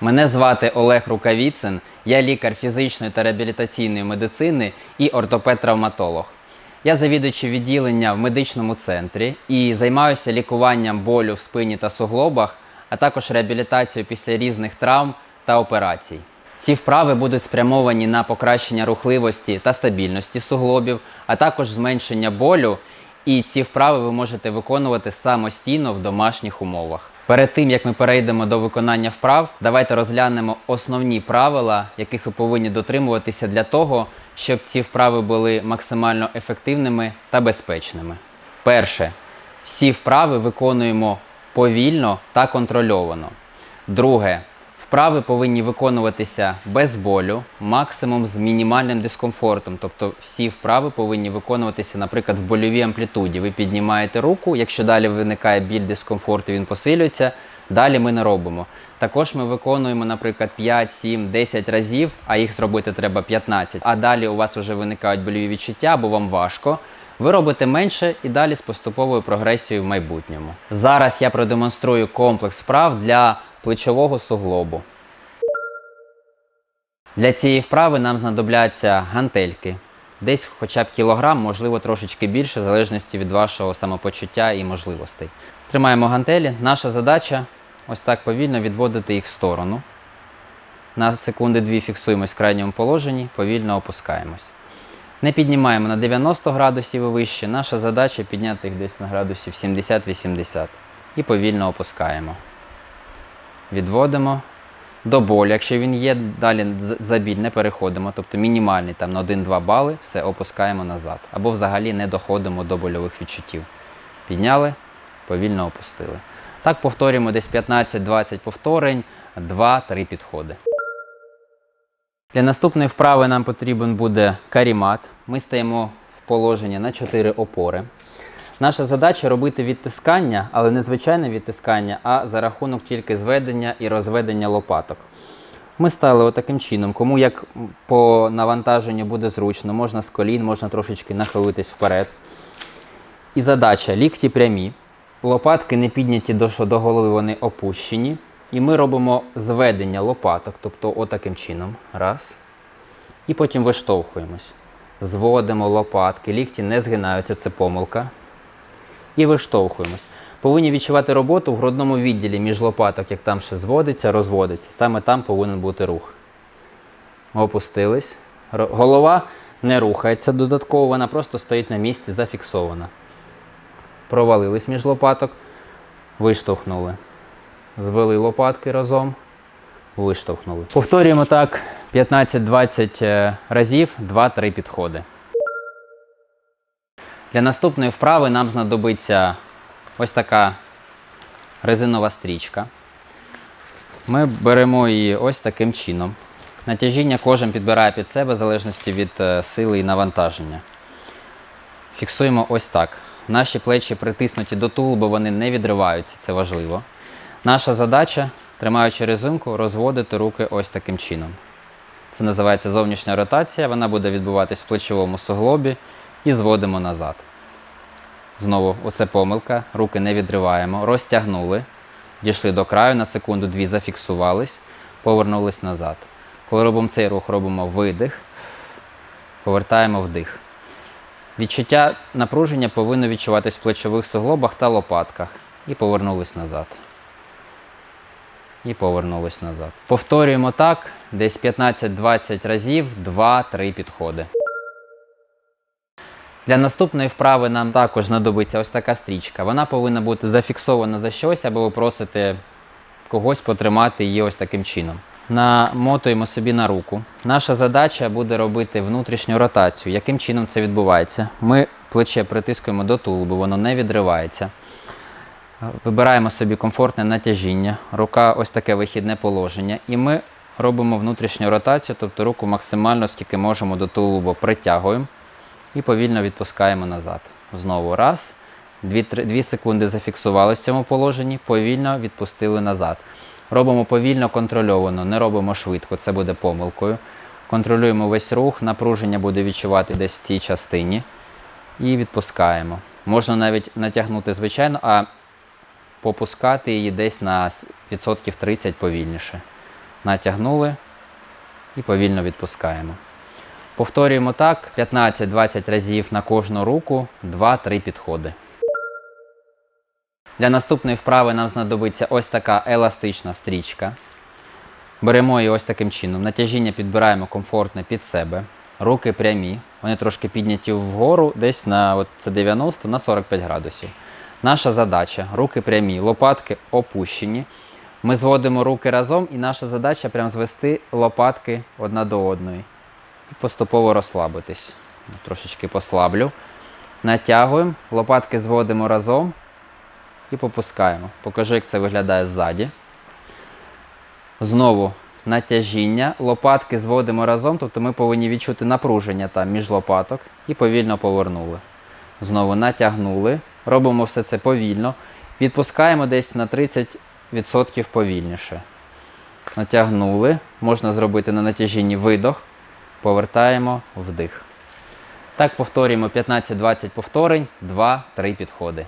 Мене звати Олег Рукавіцин, я лікар фізичної та реабілітаційної медицини і ортопед-травматолог. Я завідуючий відділення в медичному центрі і займаюся лікуванням болю в спині та суглобах, а також реабілітацією після різних травм та операцій. Ці вправи будуть спрямовані на покращення рухливості та стабільності суглобів, а також зменшення болю. І ці вправи ви можете виконувати самостійно в домашніх умовах. Перед тим як ми перейдемо до виконання вправ, давайте розглянемо основні правила, яких ви повинні дотримуватися для того, щоб ці вправи були максимально ефективними та безпечними. Перше, всі вправи виконуємо повільно та контрольовано. Друге, Вправи повинні виконуватися без болю, максимум з мінімальним дискомфортом. Тобто всі вправи повинні виконуватися, наприклад, в больовій амплітуді. Ви піднімаєте руку, якщо далі виникає біль дискомфорт, і він посилюється. Далі ми не робимо. Також ми виконуємо, наприклад, 5, 7, 10 разів, а їх зробити треба 15. А далі у вас вже виникають больові відчуття або вам важко. Ви робите менше і далі з поступовою прогресією в майбутньому. Зараз я продемонструю комплекс вправ для плечового суглобу. Для цієї вправи нам знадобляться гантельки. Десь хоча б кілограм, можливо, трошечки більше, в залежності від вашого самопочуття і можливостей. Тримаємо гантелі. Наша задача ось так повільно відводити їх в сторону. На секунди дві фіксуємось в крайньому положенні, повільно опускаємось. Не піднімаємо на 90 градусів і вище. Наша задача підняти їх десь на градусів 70-80 і повільно опускаємо. Відводимо до болю. Якщо він є, далі з- за біль не переходимо, тобто мінімальний там на 1-2 бали, все опускаємо назад. Або взагалі не доходимо до больових відчуттів. Підняли, повільно опустили. Так повторюємо десь 15-20 повторень, 2-3 підходи. Для наступної вправи нам потрібен буде карімат. Ми стаємо в положення на 4 опори. Наша задача робити відтискання, але не звичайне відтискання, а за рахунок тільки зведення і розведення лопаток. Ми стали отаким чином. Кому як по навантаженню буде зручно, можна з колін, можна трошечки нахилитись вперед. І задача лікті прямі, лопатки не підняті до, до голови, вони опущені. І ми робимо зведення лопаток, тобто отаким чином. Раз. І потім виштовхуємось. Зводимо лопатки, лікті не згинаються, це помилка. І виштовхуємось. Повинні відчувати роботу в грудному відділі між лопаток, як там ще зводиться, розводиться. Саме там повинен бути рух. Опустились. Голова не рухається додатково, вона просто стоїть на місці, зафіксована. Провалились між лопаток, виштовхнули. Звели лопатки разом, виштовхнули. Повторюємо так 15-20 е, разів, 2-3 підходи. Для наступної вправи нам знадобиться ось така резинова стрічка. Ми беремо її ось таким чином. Натяжіння кожен підбирає під себе в залежності від е, сили і навантаження. Фіксуємо ось так. Наші плечі притиснуті до тулуба, вони не відриваються, це важливо. Наша задача, тримаючи резинку, розводити руки ось таким чином. Це називається зовнішня ротація, вона буде відбуватись в плечовому суглобі і зводимо назад. Знову, оце помилка, руки не відриваємо, розтягнули, дійшли до краю, на секунду-дві зафіксувались, повернулись назад. Коли робимо цей рух, робимо видих, повертаємо вдих. Відчуття напруження повинно відчуватись в плечових суглобах та лопатках. І повернулись назад. І повернулись назад. Повторюємо так, десь 15-20 разів, 2-3 підходи. Для наступної вправи нам також знадобиться ось така стрічка. Вона повинна бути зафіксована за щось, або ви просите когось потримати її ось таким чином. Намотуємо собі на руку. Наша задача буде робити внутрішню ротацію. Яким чином це відбувається? Ми плече притискуємо до тулубу, воно не відривається. Вибираємо собі комфортне натяжіння, рука ось таке вихідне положення. І ми робимо внутрішню ротацію, тобто руку максимально, скільки можемо до тулуба притягуємо і повільно відпускаємо назад. Знову раз. 2 секунди зафіксували в цьому положенні, повільно відпустили назад. Робимо повільно контрольовано, не робимо швидко, це буде помилкою. Контролюємо весь рух, напруження буде відчувати десь в цій частині. І відпускаємо. Можна навіть натягнути звичайно, а попускати її десь на відсотків 30 повільніше. натягнули і повільно відпускаємо. Повторюємо так 15-20 разів на кожну руку, 2-3 підходи. Для наступної вправи нам знадобиться ось така еластична стрічка. Беремо її ось таким чином. Натяжіння підбираємо комфортне під себе. Руки прямі, вони трошки підняті вгору, десь на от це 90 на 45 градусів. Наша задача руки прямі, лопатки опущені. Ми зводимо руки разом, і наша задача прям звести лопатки одна до одної. Поступово розслабитись. Трошечки послаблю. Натягуємо, лопатки зводимо разом і попускаємо. Покажу, як це виглядає ззаді. Знову натяжіння. Лопатки зводимо разом, тобто ми повинні відчути напруження там між лопаток і повільно повернули. Знову натягнули. Робимо все це повільно. Відпускаємо десь на 30% повільніше. Натягнули. Можна зробити на натяжінні видох. Повертаємо вдих. Так повторюємо 15-20 повторень, 2-3 підходи.